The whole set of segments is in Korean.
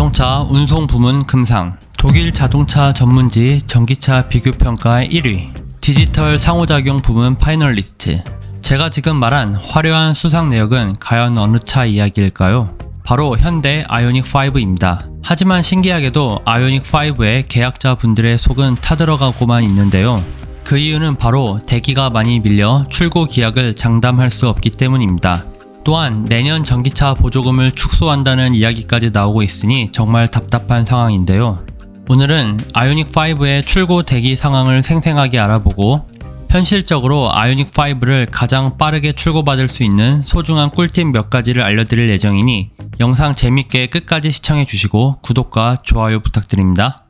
자동차 운송 부문 금상, 독일 자동차 전문지 전기차 비교 평가 1위, 디지털 상호작용 부문 파이널리스트. 제가 지금 말한 화려한 수상 내역은 과연 어느 차 이야기일까요? 바로 현대 아이오닉 5입니다. 하지만 신기하게도 아이오닉 5의 계약자 분들의 속은 타들어가고만 있는데요. 그 이유는 바로 대기가 많이 밀려 출고 기약을 장담할 수 없기 때문입니다. 또한 내년 전기차 보조금을 축소한다는 이야기까지 나오고 있으니 정말 답답한 상황인데요. 오늘은 아이오닉 5의 출고 대기 상황을 생생하게 알아보고 현실적으로 아이오닉 5를 가장 빠르게 출고받을 수 있는 소중한 꿀팁 몇 가지를 알려드릴 예정이니 영상 재밌게 끝까지 시청해 주시고 구독과 좋아요 부탁드립니다.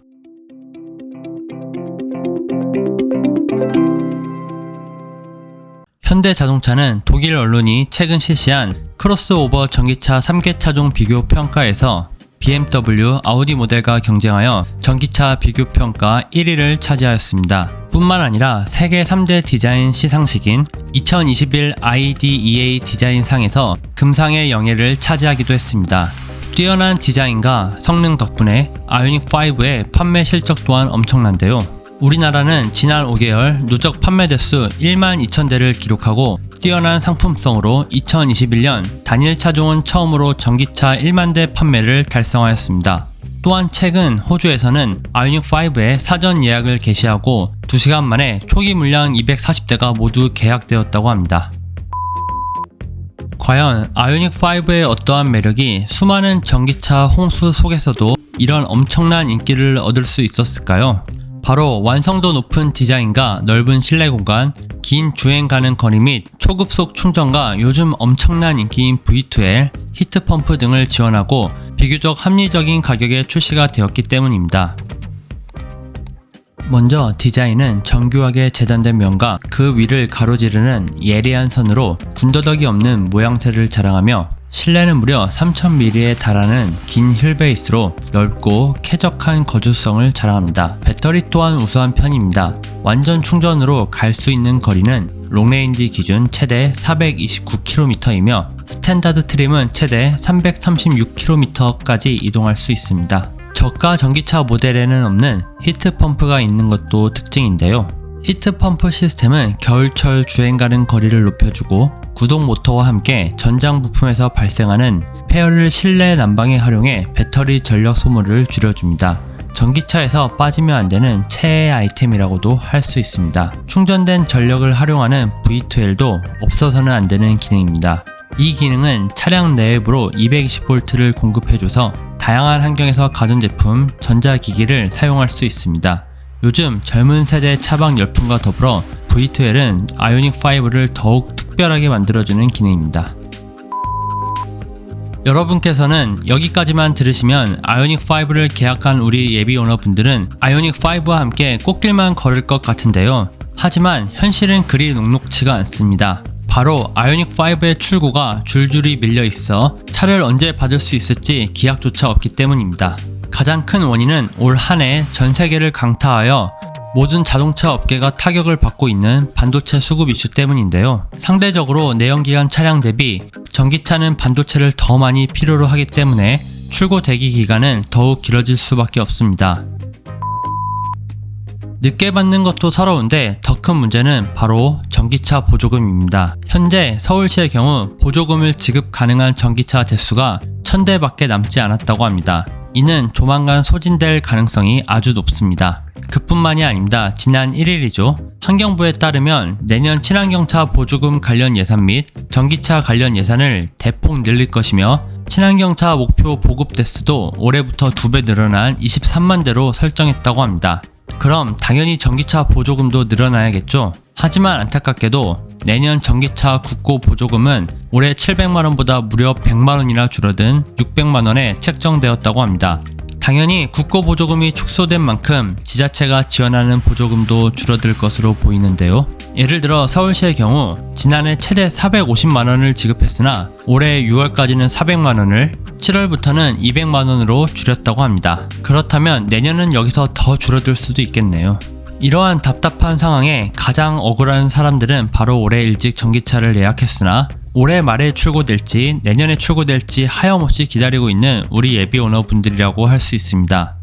현대자동차는 독일 언론이 최근 실시한 크로스오버 전기차 3개 차종 비교 평가에서 BMW, 아우디 모델과 경쟁하여 전기차 비교 평가 1위를 차지하였습니다. 뿐만 아니라 세계 3대 디자인 시상식인 2021 IDEA 디자인상에서 금상의 영예를 차지하기도 했습니다. 뛰어난 디자인과 성능 덕분에 아이오닉 5의 판매 실적 또한 엄청난데요. 우리나라는 지난 5개월 누적 판매 대수 1만 2천 대를 기록하고 뛰어난 상품성으로 2021년 단일 차종은 처음으로 전기차 1만 대 판매를 달성하였습니다. 또한 최근 호주에서는 아이오닉 5의 사전 예약을 개시하고 2시간 만에 초기 물량 240대가 모두 계약되었다고 합니다. 과연 아이오닉 5의 어떠한 매력이 수많은 전기차 홍수 속에서도 이런 엄청난 인기를 얻을 수 있었을까요? 바로 완성도 높은 디자인과 넓은 실내 공간, 긴 주행 가능 거리 및 초급속 충전과 요즘 엄청난 인기인 V2L, 히트펌프 등을 지원하고 비교적 합리적인 가격에 출시가 되었기 때문입니다. 먼저 디자인은 정교하게 재단된 면과 그 위를 가로지르는 예리한 선으로 군더더기 없는 모양새를 자랑하며 실내는 무려 3000mm에 달하는 긴 휠베이스로 넓고 쾌적한 거주성을 자랑합니다. 배터리 또한 우수한 편입니다. 완전 충전으로 갈 수 있는 거리는 롱레인지 기준 최대 429km이며 스탠다드 트림은 최대 336km까지 이동할 수 있습니다. 저가 전기차 모델에는 없는 히트 펌프가 있는 것도 특징인데요. 히트펌프 시스템은 겨울철 주행 가는 거리를 높여주고 구동 모터와 함께 전장 부품에서 발생하는 폐열을 실내 난방에 활용해 배터리 전력 소모를 줄여줍니다. 전기차에서 빠지면 안 되는 최애 아이템이라고도 할 수 있습니다. 충전된 전력을 활용하는 V2L도 없어서는 안 되는 기능입니다. 이 기능은 차량 내외부로 220V를 공급해줘서 다양한 환경에서 가전제품, 전자기기를 사용할 수 있습니다. 요즘 젊은 세대 차박 열풍과 더불어 V2L은 아이오닉 5를 더욱 특별하게 만들어주는 기능입니다. 여러분께서는 여기까지만 들으시면 아이오닉 5를 계약한 우리 예비 오너분들은 아이오닉 5와 함께 꽃길만 걸을 것 같은데요. 하지만 현실은 그리 녹록치가 않습니다. 바로 아이오닉 5의 출고가 줄줄이 밀려 있어 차를 언제 받을 수 있을지 기약조차 없기 때문입니다. 가장 큰 원인은 올 한 해 전 세계를 강타하여 모든 자동차 업계가 타격을 받고 있는 반도체 수급 이슈 때문인데요. 상대적으로 내연기관 차량 대비 전기차는 반도체를 더 많이 필요로 하기 때문에 출고 대기 기간은 더욱 길어질 수밖에 없습니다. 늦게 받는 것도 서러운데 더 큰 문제는 바로 전기차 보조금입니다. 현재 서울시의 경우 보조금을 지급 가능한 전기차 대수가 1000대밖에 남지 않았다고 합니다. 이는 조만간 소진될 가능성이 아주 높습니다. 그뿐만이 아닙니다. 지난 1일이죠. 환경부에 따르면 내년 친환경차 보조금 관련 예산 및 전기차 관련 예산을 대폭 늘릴 것이며 친환경차 목표 보급 대수도 올해부터 2배 늘어난 23만 대로 설정했다고 합니다. 그럼 당연히 전기차 보조금도 늘어나야겠죠. 하지만 안타깝게도 내년 전기차 국고 보조금은 올해 700만원보다 무려 100만원이나 줄어든 600만원에 책정되었다고 합니다. 당연히 국고 보조금이 축소된 만큼 지자체가 지원하는 보조금도 줄어들 것으로 보이는데요. 예를 들어 서울시의 경우 지난해 최대 450만 원을 지급했으나 올해 6월까지는 400만 원을 7월부터는 200만 원으로 줄였다고 합니다. 그렇다면 내년은 여기서 더 줄어들 수도 있겠네요. 이러한 답답한 상황에 가장 억울한 사람들은 바로 올해 일찍 전기차를 예약했으나 올해 말에 출고될지 내년에 출고될지 하염없이 기다리고 있는 우리 예비 오너분들이라고 할 수 있습니다.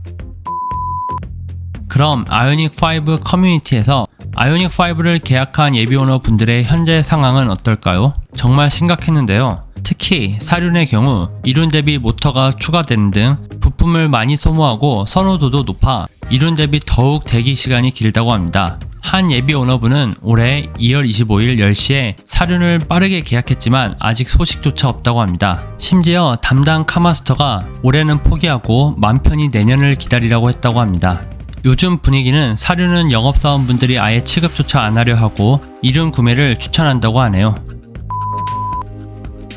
그럼 아이오닉 5 커뮤니티에서 아이오닉 5를 계약한 예비 오너 분들의 현재 상황은 어떨까요? 정말 심각했는데요. 특히 사륜의 경우 이륜 대비 모터가 추가되는 등 부품을 많이 소모하고 선호도도 높아 이륜 대비 더욱 대기 시간이 길다고 합니다. 한 예비 오너분은 올해 2월 25일 10시에 사륜을 빠르게 계약했지만 아직 소식조차 없다고 합니다. 심지어 담당 카마스터가 올해는 포기하고 맘 편히 내년을 기다리라고 했다고 합니다. 요즘 분위기는 사료는 영업사원분들이 아예 취급조차 안 하려 하고 이른 구매를 추천한다고 하네요.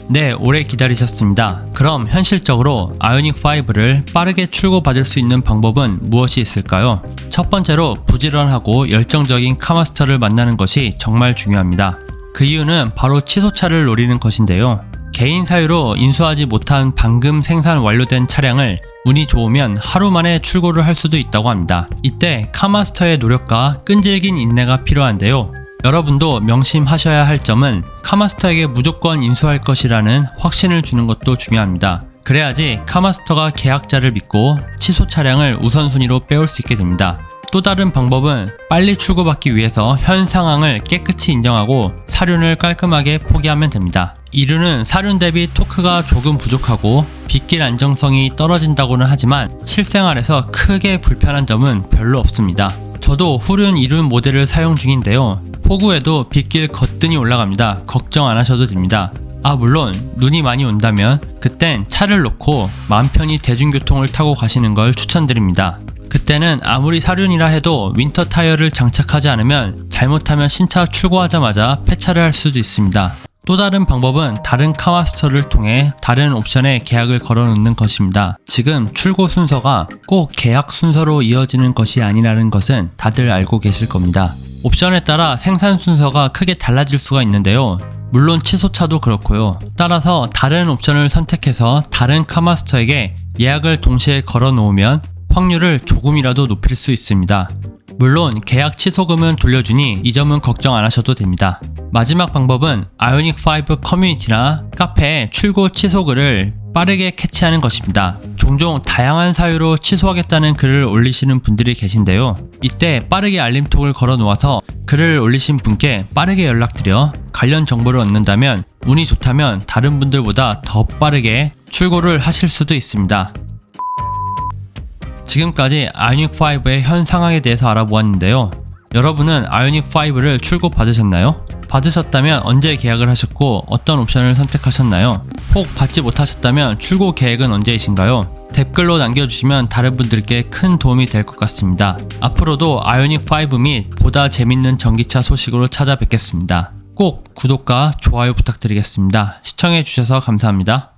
네, 오래 기다리셨습니다. 그럼 현실적으로 아이오닉 5를 빠르게 출고받을 수 있는 방법은 무엇이 있을까요? 첫 번째로 부지런하고 열정적인 카마스터를 만나는 것이 정말 중요합니다. 그 이유는 바로 치소차를 노리는 것인데요. 개인 사유로 인수하지 못한 방금 생산 완료된 차량을 운이 좋으면 하루 만에 출고를 할 수도 있다고 합니다. 이때 카마스터의 노력과 끈질긴 인내가 필요한데요. 여러분도 명심하셔야 할 점은 카마스터에게 무조건 인수할 것이라는 확신을 주는 것도 중요합니다. 그래야지 카마스터가 계약자를 믿고 취소 차량을 우선순위로 빼올 수 있게 됩니다. 또 다른 방법은 빨리 출고받기 위해서 현 상황을 깨끗이 인정하고 사륜을 깔끔하게 포기하면 됩니다. 이륜은 사륜 대비 토크가 조금 부족하고 빗길 안정성이 떨어진다고는 하지만 실생활에서 크게 불편한 점은 별로 없습니다. 저도 후륜 이륜 모델을 사용 중인데요. 폭우에도 빗길 거뜬히 올라갑니다. 걱정 안 하셔도 됩니다. 아 물론 눈이 많이 온다면 그땐 차를 놓고 마음 편히 대중교통을 타고 가시는 걸 추천드립니다. 그때는 아무리 사륜이라 해도 윈터 타이어를 장착하지 않으면 잘못하면 신차 출고하자마자 폐차를 할 수도 있습니다. 또 다른 방법은 다른 카마스터를 통해 다른 옵션에 계약을 걸어 놓는 것입니다. 지금 출고 순서가 꼭 계약 순서로 이어지는 것이 아니라는 것은 다들 알고 계실 겁니다. 옵션에 따라 생산 순서가 크게 달라질 수가 있는데요. 물론 취소차도 그렇고요. 따라서 다른 옵션을 선택해서 다른 카마스터에게 예약을 동시에 걸어 놓으면 확률을 조금이라도 높일 수 있습니다. 물론 계약 취소금은 돌려주니 이 점은 걱정 안 하셔도 됩니다. 마지막 방법은 아이오닉 5 커뮤니티나 카페에 출고 취소글을 빠르게 캐치하는 것입니다. 종종 다양한 사유로 취소하겠다는 글을 올리시는 분들이 계신데요. 이때 빠르게 알림톡을 걸어 놓아서 글을 올리신 분께 빠르게 연락드려 관련 정보를 얻는다면 운이 좋다면 다른 분들보다 더 빠르게 출고를 하실 수도 있습니다. 지금까지 아이오닉 5의 현 상황에 대해서 알아보았는데요. 여러분은 아이오닉 5를 출고 받으셨나요? 받으셨다면 언제 계약을 하셨고 어떤 옵션을 선택하셨나요? 혹 받지 못하셨다면 출고 계획은 언제이신가요? 댓글로 남겨주시면 다른 분들께 큰 도움이 될 것 같습니다. 앞으로도 아이오닉 5 및 보다 재밌는 전기차 소식으로 찾아뵙겠습니다. 꼭 구독과 좋아요 부탁드리겠습니다. 시청해주셔서 감사합니다.